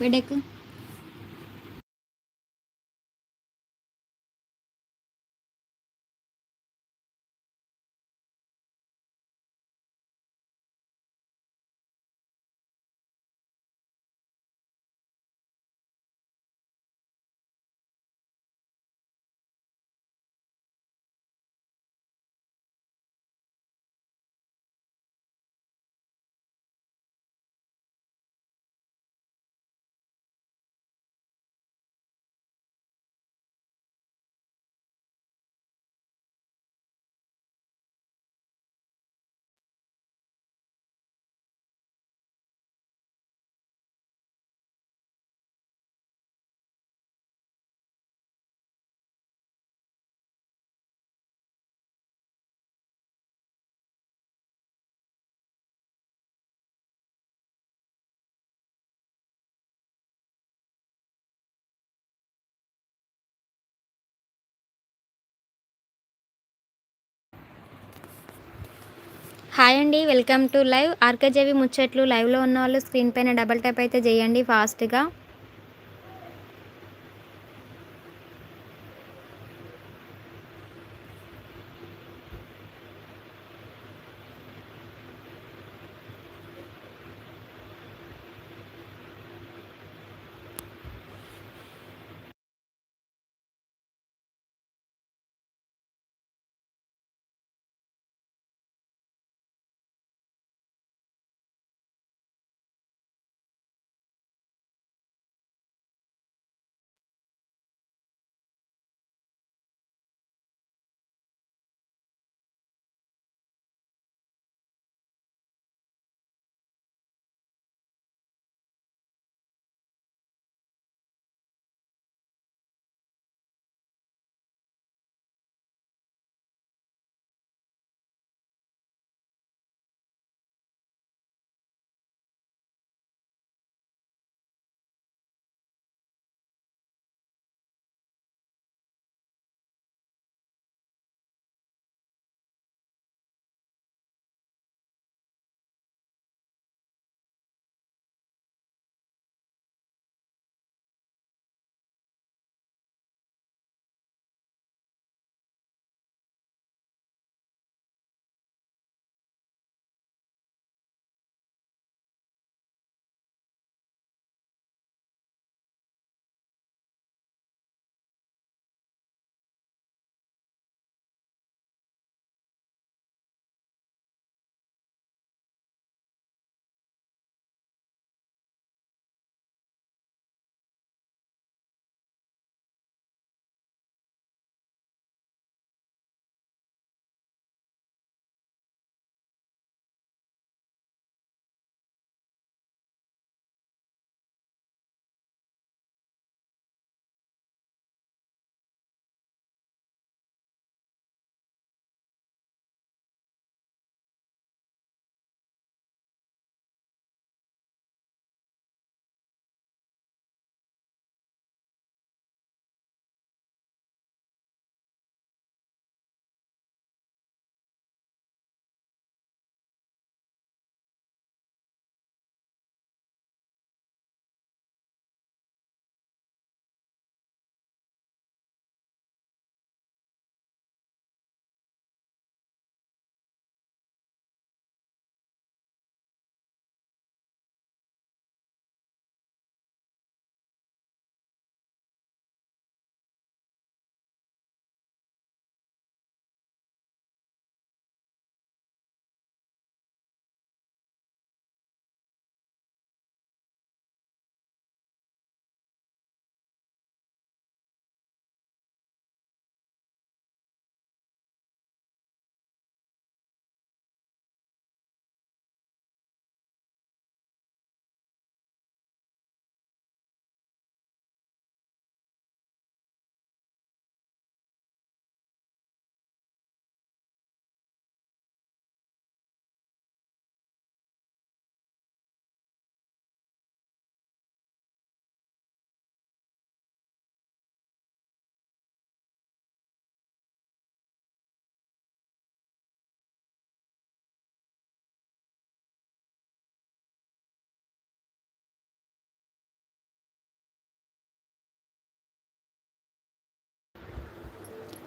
बेटे హాయ్ అండి welcome to live. ఆర్కేజేవి ముచ్చట్లు లైవ్లో ఉన్న వాళ్ళు స్క్రీన్ పైన డబల్ ట్యాప్ అయితే చేయండి ఫాస్ట్గా.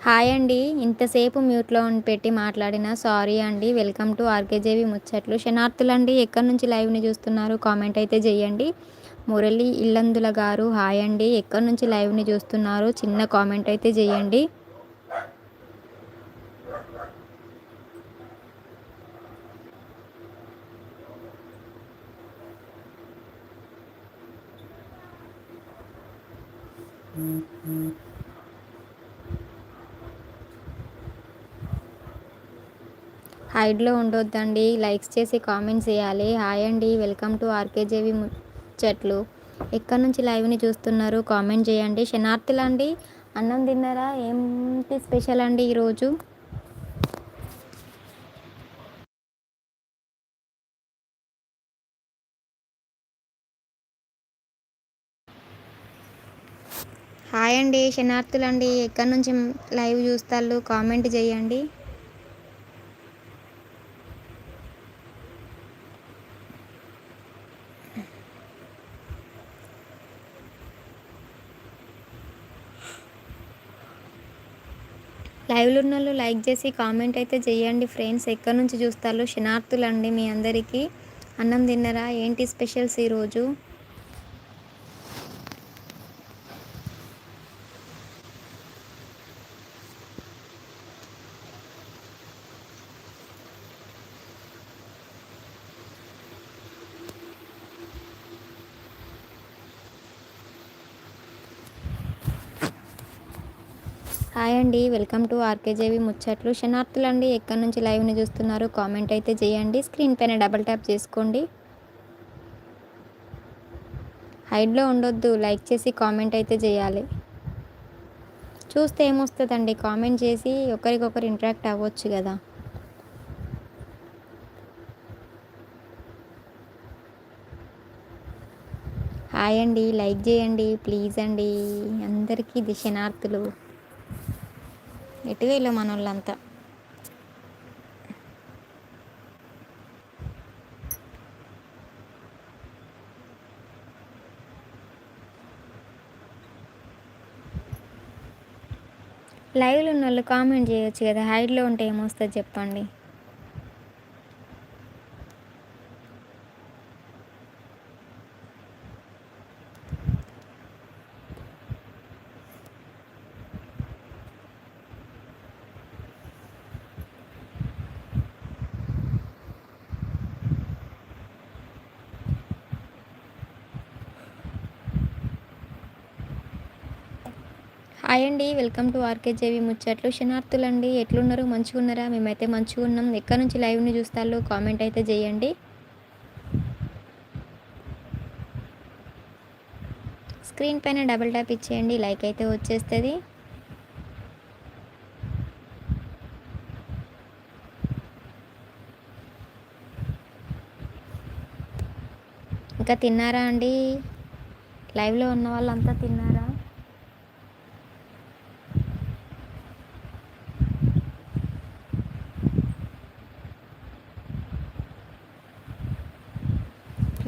హాయ్ అండి. ఇంతసేపు మ్యూట్లో పెట్టి మాట్లాడిన సారీ అండి. వెల్కమ్ టు ఆర్కేజేవి ముచ్చట్లు. శనార్థులండి ఎక్కడి నుంచి లైవ్ని చూస్తున్నారు? కామెంట్ అయితే చేయండి మురళి ఇల్లందుల గారు హాయ్ అండి. ఎక్కడి నుంచి లైవ్ని చూస్తున్నారు? చిన్న కామెంట్ అయితే చేయండి హైడ్లో ఉండొద్దండి. లైక్స్ చేసి కామెంట్స్ చేయాలి. హాయ్ అండి. వెల్కమ్ టు ఆర్కేజేవి ముచ్చట్లు ఎక్కడి నుంచి లైవ్ని చూస్తున్నారు? కామెంట్ చేయండి. శనార్థులు అండి అన్నం తిన్నారా? ఏంటి స్పెషల్ అండి ఈరోజు? హాయ్ అండి. శనార్థులు అండి ఎక్కడి నుంచి లైవ్ చూస్తారు? కామెంట్ చేయండి. లైవ్లో ఉన్న వాళ్ళు లైక్ చేసి కామెంట్ అయితే చేయండి ఫ్రెండ్స్. ఎక్కడి నుంచి చూస్తారు? శనార్థులు అండి మీ అందరికీ. అన్నం తిన్నరా? ఏంటి స్పెషల్స్ ఈరోజు హాయ్ అండి. వెల్కమ్ టు ఆర్కేజేవి ముచ్చట్లు. శనార్థులు అండి ఎక్కడి నుంచి లైవ్ని చూస్తున్నారు? కామెంట్ అయితే చేయండి. స్క్రీన్ పైన డబల్ ట్యాప్ చేసుకోండి. హైడ్లో ఉండొద్దు. లైక్ చేసి కామెంట్ అయితే చేయాలి. చూస్తే ఏమొస్తుందండి? కామెంట్ చేసి ఒకరికొకరు ఇంటరాక్ట్ అవ్వచ్చు కదా. హాయ్ అండి. లైక్ చేయండి. ప్లీజ్ అండి. అందరికీ దిశనార్థులు ఎటు వేలో మనోళ్ళంతా. లైవ్లో ఉన్న వాళ్ళు కామెంట్ చేయొచ్చు కదా హైడ్లో ఉంటే ఏమొస్తుంది చెప్పండి. హాయ్ అండి వెల్కమ్ టు ఆర్కేజేవి ముచ్చట్లు. క్షణార్థులు అండి ఎట్లున్నారు? మంచిగా ఉన్నారా మేమైతే మంచిగా ఉన్నాం ఎక్కడి నుంచి లైవ్ని చూస్తారు కామెంట్ అయితే చేయండి స్క్రీన్ పైన డబుల్ ట్యాప్ ఇచ్చేయండి లైక్ అయితే వచ్చేస్తుంది. ఇంకా తిన్నారా అండి? లైవ్లో ఉన్న వాళ్ళంతా తిన్నారా?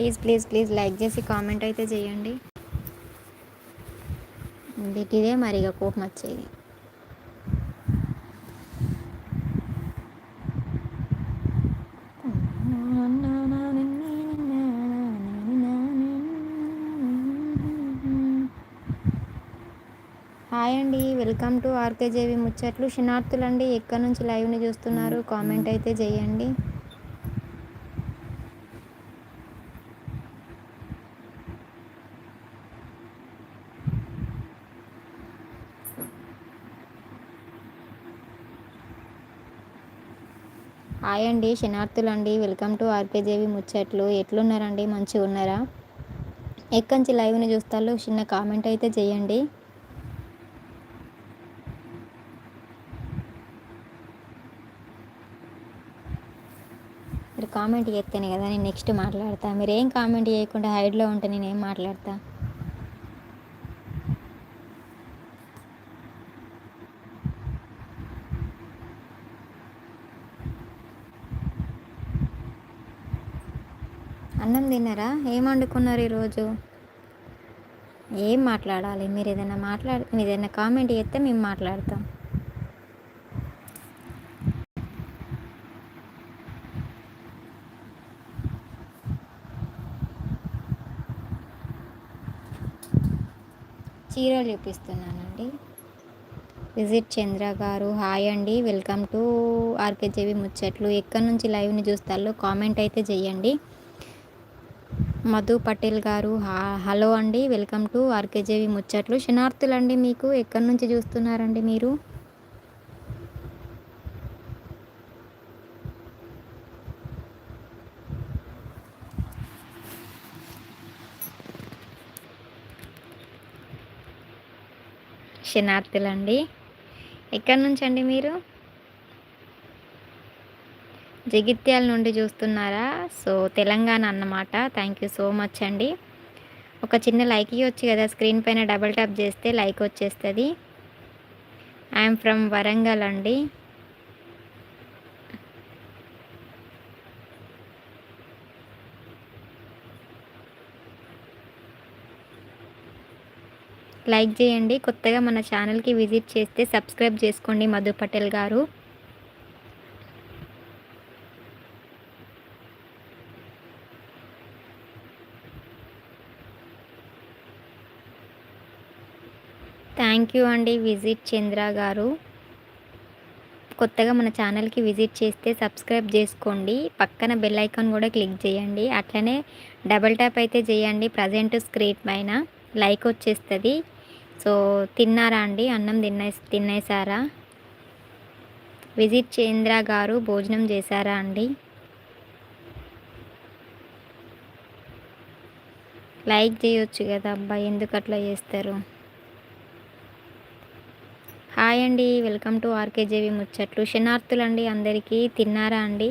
ప్లీజ్ ప్లీజ్ ప్లీజ్ లైక్ చేసి కామెంట్ అయితే చేయండి. ఇదే మరి ఇక కోపం వచ్చేది. హాయ్ అండి వెల్కమ్ టు ఆర్కేజేవి ముచ్చట్లు. శనార్థులు అండి ఎక్కడి నుంచి లైవ్ని చూస్తున్నారు? కామెంట్ అయితే చేయండి. హాయ్ అండి శనార్థులు అండి వెల్కమ్ టు ఆర్కేజేవి ముచ్చట్లు. ఎట్లున్నారండి? మంచిగా ఉన్నారా ఎక్కంచి లైవ్ని చూస్తారు చిన్న కామెంట్ అయితే చేయండి. మీరు కామెంట్ చేస్తేనే కదా నేను నెక్స్ట్ మాట్లాడతా. మీరు ఏం కామెంట్ చేయకుండా హైడ్లో ఉంటే నేను ఏం మాట్లాడతా? తిన్నారా ఏం వండుకున్నారు ఈరోజు? ఏం మాట్లాడాలి? మీరు ఏదైనా మాట్లాడ మీరు ఏదైనా కామెంట్ చేస్తే మేము మాట్లాడతాం. చీరలు చూపిస్తున్నానండి. విజిట్ చంద్ర గారు హాయ్ అండి. వెల్కమ్ టు ఆర్కేజేవి ముచ్చట్లు. ఎక్కడి నుంచి లైవ్ని చూస్తారో కామెంట్ అయితే చేయండి. మధు పటేల్ గారు హలో అండి. వెల్కమ్ టు ఆర్కేజేవి ముచ్చట్లు. శనార్థులు అండి మీకు ఎక్కడి నుంచి చూస్తున్నారండి మీరు? శనార్థులు అండి ఎక్కడి నుంచి అండి మీరు? జగిత్యాల నుండి చూస్తున్నారా? సో తెలంగాణ అన్నమాట. థ్యాంక్ యూ సో మచ్ అండి. ఒక చిన్న లైక్ ఇవ్వచ్చు కదా స్క్రీన్ పైన డబల్ ట్యాప్ చేస్తే లైక్ వచ్చేస్తుంది. ఐఎమ్ ఫ్రమ్ వరంగల్ అండి. లైక్ చేయండి. కొత్తగా మన ఛానల్కి విజిట్ చేస్తే సబ్స్క్రైబ్ చేసుకోండి మధు పటేల్ గారు. థ్యాంక్ యూ అండి విజిట్ చంద్ర గారు. కొత్తగా మన ఛానల్కి విజిట్ చేస్తే సబ్స్క్రైబ్ చేసుకోండి. పక్కన బెల్ ఐకాన్ కూడా క్లిక్ చేయండి. అట్లనే డబల్ ట్యాప్ అయితే చేయండి. ప్రజెంట్ స్క్రీన్ పైన లైక్ వచ్చేస్తుంది. సో తిన్నారా అండి? అన్నం తిన్నే తినేసారా? విజిట్ చంద్ర గారు భోజనం చేశారా అండి? లైక్ చేయొచ్చు కదా అబ్బాయి ఎందుకు అట్లా చేస్తారు? హాయ్ అండి. వెల్కమ్ టు ఆర్కేజేవి ముచ్చట్లు. శనార్థులు అండి అందరికీ తిన్నారా అండి?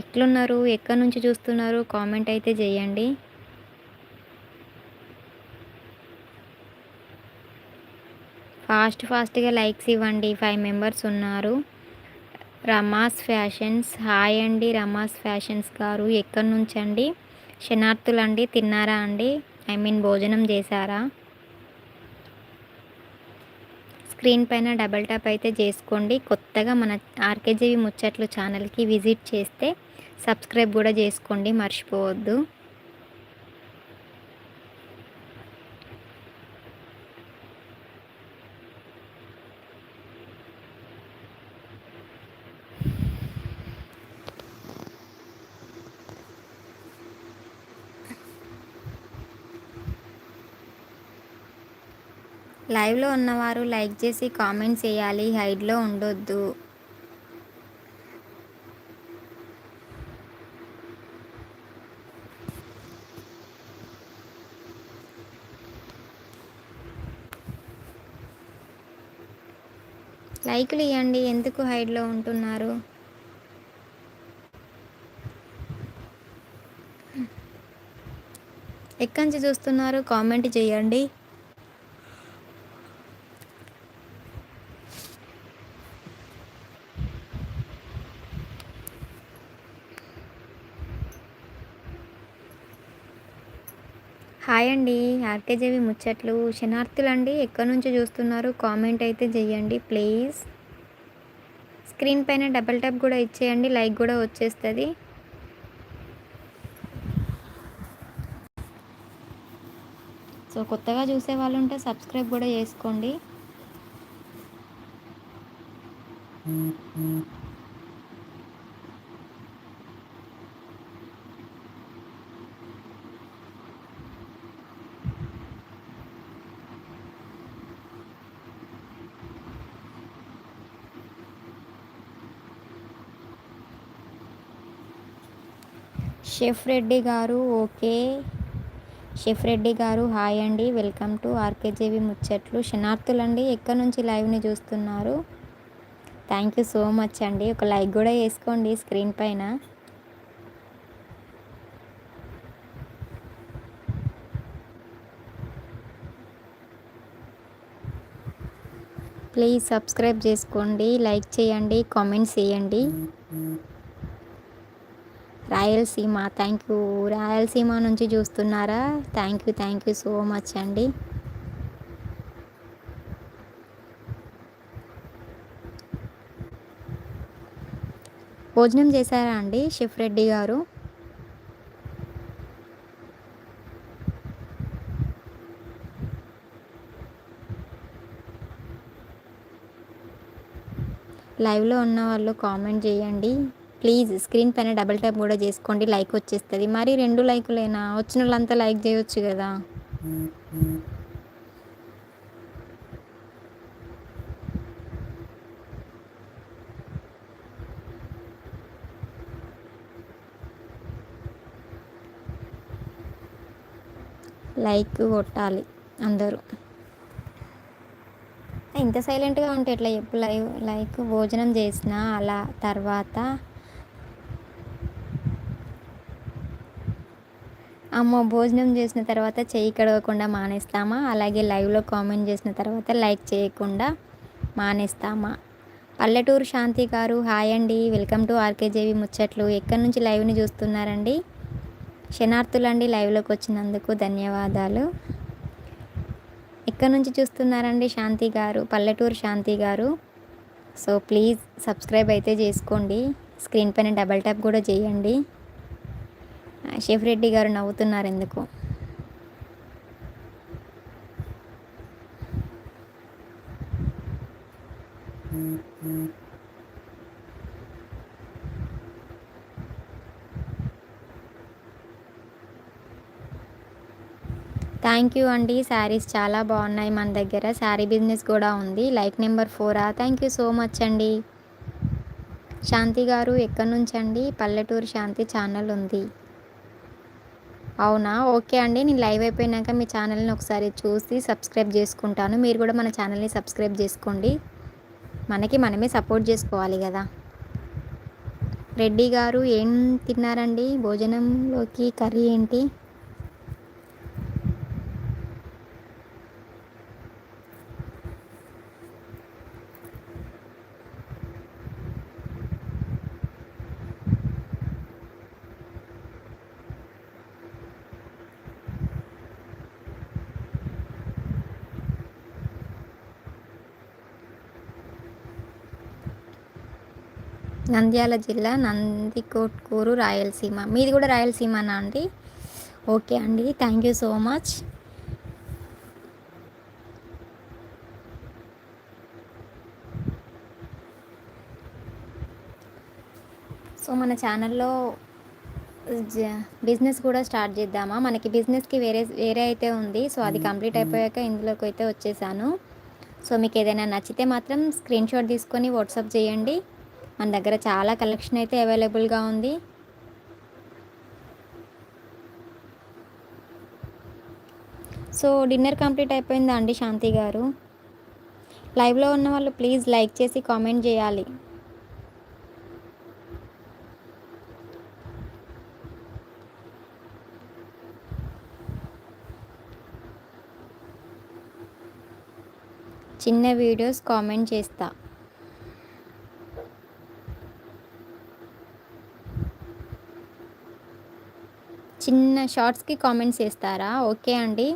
ఎట్లున్నారు? ఎక్కడి నుంచి చూస్తున్నారు? కామెంట్ అయితే చేయండి ఫాస్ట్ ఫాస్ట్గా లైక్స్ ఇవ్వండి. ఫైవ్ మెంబర్స్ ఉన్నారు. రమాస్ ఫ్యాషన్స్. హాయ్ అండి రమాస్ ఫ్యాషన్స్ గారు. ఎక్కడి నుంచి అండి శనార్థులు అండి తిన్నారా అండి? ఐ మీన్ భోజనం చేశారా? స్క్రీన్ పైన డబల్ ట్యాప్ అయితే చేసుకోండి. కొత్తగా మన ఆర్కేజీవి ముచ్చట్లు ఛానల్కి విజిట్ చేస్తే సబ్స్క్రైబ్ కూడా చేసుకోండి. మర్చిపోవద్దు. లైవ్లో ఉన్నవారు లైక్ చేసి కామెంట్స్ చేయాలి హైడ్లో ఉండొద్దు. లైకులు ఇవ్వండి ఎందుకు హైడ్లో ఉంటున్నారు? ఎక్కడి నుంచి చూస్తున్నారు? కామెంట్ చేయండి హాయ్ అండి ఆర్కేజేవి ముచ్చట్లు. శనార్థులు అండి ఎక్కడి నుంచి చూస్తున్నారు? కామెంట్ అయితే చేయండి ప్లీజ్. స్క్రీన్ పైన డబల్ ట్యాప్ కూడా ఇచ్చేయండి లైక్ కూడా వచ్చేస్తుంది. సో కొత్తగా చూసే వాళ్ళు ఉంటే సబ్స్క్రైబ్ కూడా చేసుకోండి షెఫ్ రెడ్డి గారు ఓకే. షెఫ్ రెడ్డి గారు హాయ్ అండి. వెల్కమ్ టు ఆర్కేజేవి ముచ్చట్లు. శనార్థులండి ఎక్కడి నుంచి లైవ్ని చూస్తున్నారు? థ్యాంక్ యూ సో మచ్ అండి. ఒక లైక్ కూడా వేసుకోండి స్క్రీన్ పైన. ప్లీజ్ సబ్స్క్రైబ్ చేసుకోండి లైక్ చేయండి కామెంట్స్ చేయండి. రాయలసీమ థ్యాంక్ యూ రాయలసీమ నుంచి చూస్తున్నారా? Thank you thank you so much అండి. భోజనం చేశారా అండి షిఫ్ రెడ్డి గారు? లైవ్లో ఉన్న వాళ్ళు కామెంట్ చేయండి. ప్లీజ్ స్క్రీన్ పైన డబుల్ ట్యాప్ కూడా చేసుకోండి లైక్ వచ్చేస్తుంది. మరి రెండు లైకులేనా? వచ్చిన వాళ్ళంతా లైక్ చేయొచ్చు కదా. లైక్ కొట్టాలి అందరూ. ఇంత సైలెంట్గా ఉంటే ఎట్లా ఎప్పుడు లైవ్ లైక్ భోజనం చేసిన అలా తర్వాత అమ్మ భోజనం చేసిన తర్వాత చెయ్యి కడగకుండా మానేస్తామా? అలాగే లైవ్లో కామెంట్ చేసిన తర్వాత లైక్ చేయకుండా మానేస్తామా? పల్లెటూరు శాంతి గారు హాయ్ అండి. వెల్కమ్ టు ఆర్కేజేవి ముచ్చట్లు. ఎక్కడి నుంచి లైవ్ని చూస్తున్నారండి? క్షణార్థులండి లైవ్లోకి వచ్చినందుకు ధన్యవాదాలు. ఎక్కడి నుంచి చూస్తున్నారండి శాంతి గారు? పల్లెటూరు శాంతి గారు. సో ప్లీజ్ సబ్స్క్రైబ్ అయితే చేసుకోండి. స్క్రీన్ పైన డబల్ ట్యాప్ కూడా చేయండి. షెఫ్ రెడ్డి గారు నవ్వుతున్నారు ఎందుకు? థ్యాంక్ యూ అండి. శారీస్ చాలా బాగున్నాయి మన దగ్గర. శారీ బిజినెస్ కూడా ఉంది. లైక్ నెంబర్ ఫోరా థ్యాంక్ యూ సో మచ్ అండి. శాంతి గారు ఎక్కడి నుంచి అండి పల్లెటూరు శాంతి ఛానల్ ఉంది. అవునా? ఓకే అండి. నేను లైవ్ అయిపోయినాక మీ ఛానల్ని ఒకసారి చూసి సబ్స్క్రైబ్ చేసుకుంటాను. మీరు కూడా మన ఛానల్ని సబ్స్క్రైబ్ చేసుకోండి. మనకి మనమే సపోర్ట్ చేసుకోవాలి కదా. రెడ్డి గారు ఏం తిన్నారండి? భోజనంలోకి కర్రీ ఏంటి? నంద్యాల జిల్లా నందికొట్కూరు రాయలసీమ. మీది కూడా రాయలసీమనా అండి? ఓకే అండి. Thank you so much so మన ఛానల్లో బిజినెస్ కూడా స్టార్ట్ చేద్దామా? మనకి బిజినెస్కి వేరే వేరే అయితే ఉంది. సో అది కంప్లీట్ అయిపోయాక ఇందులోకి అయితే వచ్చేసాను. సో మీకు ఏదైనా నచ్చితే మాత్రం స్క్రీన్ షాట్ తీసుకొని వాట్సాప్ చేయండి. మన దగ్గర చాలా కలెక్షన్ అయితే అవైలబుల్గా ఉంది. సో డిన్నర్ కంప్లీట్ అయిపోయిందా అండి శాంతి గారు? లైవ్లో ఉన్న వాళ్ళు ప్లీజ్ లైక్ చేసి కామెంట్ చేయాలి. చిన్న వీడియోస్ కామెంట్ చేస్తా. చిన్న షార్ట్స్కి కామెంట్స్ చేస్తారా? ఓకే అండి.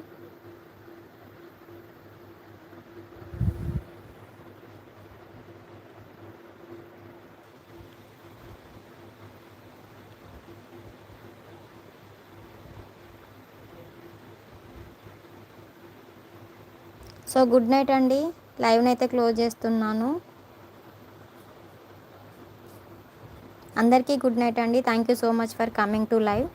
సో గుడ్ నైట్ అండి. లైవ్ని అయితే క్లోజ్ చేస్తున్నాను. అందరికీ గుడ్ నైట్ అండి. Thank you so much for coming to live.